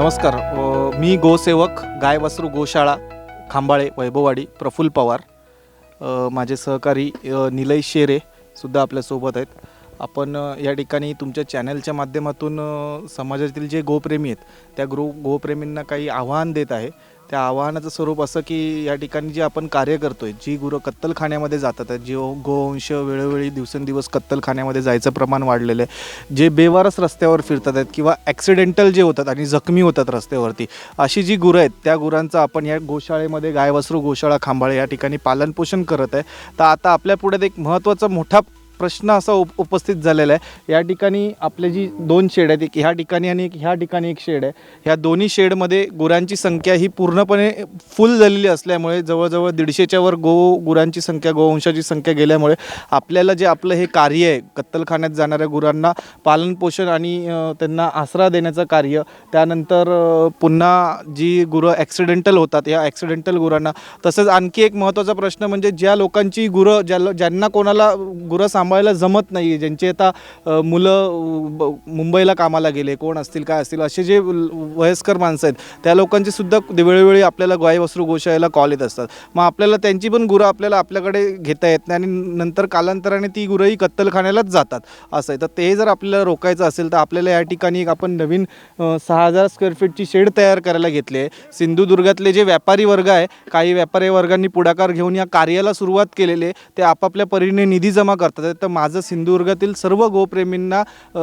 नमस्कार. अ, मी गोसेवक गाय वासरू गोशाळा खांबाळे वैभववाडी प्रफुल्ल पवार. अ, माझे सहकारी अ, निलय शेरे सुद्धा आपल्यासोबत आहेत. आपण अ, या ठिकाणी तुमच्या चॅनलच्या माध्यमातून अ, समाजातील जे गोप्रेमी आहेत त्या गो गोप्रेमींना काही आव्हान देत आहे. त्या आव्हानाचं स्वरूप असं की या ठिकाणी जे आपण कार्य करतोय जी गुरं कत्तलखान्यामध्ये जातात जे गोवंश वेळोवेळी दिवसेंदिवस कत्तलखान्यामध्ये जायचं प्रमाण वाढलेलं आहे. जे बेवारस रस्त्यावर फिरतात आहेत किंवा ॲक्सिडेंटल जे होतात आणि जखमी होतात रस्त्यावरती अशी जी गुरं आहेत त्या गुरांचं आपण या गोशाळेमध्ये गायवसरू गोशाळा खांबाळे या ठिकाणी पालनपोषण करत आहे. तर आता आपल्या पुढे एक महत्त्वाचा मोठा प्रश्न असा उप उपस्थित झालेला आहे. या ठिकाणी आपले जी दोन शेड आहेत एक ह्या ठिकाणी आणि एक ह्या ठिकाणी एक शेड आहे. ह्या दोन्ही शेडमध्ये गुरांची संख्या ही पूर्णपणे फुल झालेली असल्यामुळे जवळजवळ दीडशेच्या वर गो गुरांची संख्या गोवंशाची संख्या गेल्यामुळे आपल्याला जे आपलं हे कार्य आहे कत्तलखान्यात जाणाऱ्या गुरांना पालनपोषण आणि त्यांना आसरा देण्याचं कार्य त्यानंतर पुन्हा जी गुरं ॲक्सिडेंटल होतात या ॲक्सिडेंटल गुरांना. तसंच आणखी एक महत्त्वाचा प्रश्न म्हणजे ज्या लोकांची गुरं ज्या ज्यांना कोणाला गुरं सांभाळायला जमत नाही ज्यांची आता मुलं ब- मुंबईला कामाला गेले कोण असतील काय असतील असे जे वयस्कर माणसं आहेत त्या लोकांची सुद्धा वेळोवेळी आपल्याला गाय वस्त्र गोशाळेला कॉल येत असतात. मग आपल्याला त्यांची पण गुरं आपल्याला आपल्याकडे घेता येत नाही आणि नंतर कालांतराने ती गुरंही कत्तलखान्यालाच जातात. असं आहे. तर ते जर आपल्याला रोखायचं असेल तर आपल्याला या ठिकाणी एक आपण नवीन सहा हजार स्क्वेअर फीटची शेड तयार करायला घेतली आहे. सिंधुदुर्गातले जे व्यापारी वर्ग आहे काही व्यापारी वर्गांनी पुढाकार घेऊन या कार्याला सुरुवात केलेली आहे. ते आपापल्या परीने निधी जमा करतात. तर माझं सिंधुदुर्गातील सर्व गोप्रेमींना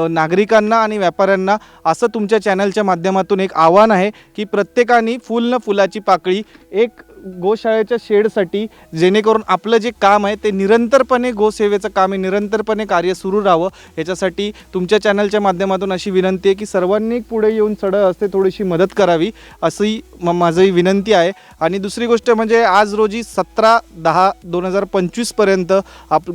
नागरिकांना आणि व्यापाऱ्यांना असं तुमच्या चॅनलच्या माध्यमातून एक आव्हान आहे की प्रत्येकाने फुल न फुलाची पाकळी एक गोशाळेच्या शेडसाठी जेणेकरून आपलं जे काम आहे ते निरंतरपणे गोसेवेचं काम आहे निरंतरपणे कार्य सुरू राहावं. याच्यासाठी तुमच्या चॅनलच्या माध्यमातून अशी विनंती आहे की सर्वांनी पुढे येऊन चढ असते थोडीशी मदत करावी अशी म माझी विनंती आहे. आणि दुसरी गोष्ट म्हणजे आज रोजी सतरा दहा दोन हजार पंचवीसपर्यंत आप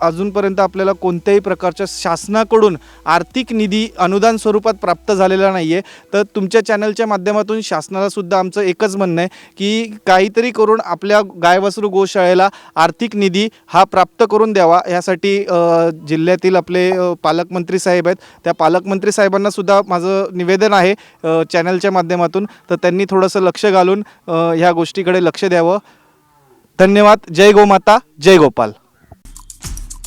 अजूनपर्यंत आपल्याला कोणत्याही प्रकारच्या शासनाकडून आर्थिक निधी अनुदान स्वरूपात प्राप्त झालेला नाही आहे तर तुमच्या चॅनलच्या माध्यमातून शासनालासुद्धा आमचं एकच म्हणणं आहे की काही काहीतरी करून आपल्या गायवसरू गोशाळेला आर्थिक निधी हा प्राप्त करून द्यावा. यासाठी जिल्ह्यातील आपले पालकमंत्री साहेब आहेत. त्या पालकमंत्री साहेबांना सुद्धा माझं निवेदन आहे चॅनलच्या माध्यमातून. तर त्यांनी थोडंसं लक्ष घालून ह्या गोष्टीकडे लक्ष द्यावं. धन्यवाद. जय गोमाता जय गोपाल.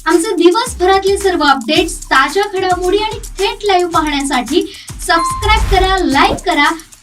आमचे दिवसभरातले सर्व अपडेट्स ताज्या घडामोडी आणि थेट लाईव्ह पाहण्यासाठी सबस्क्राईब करा लाईक करा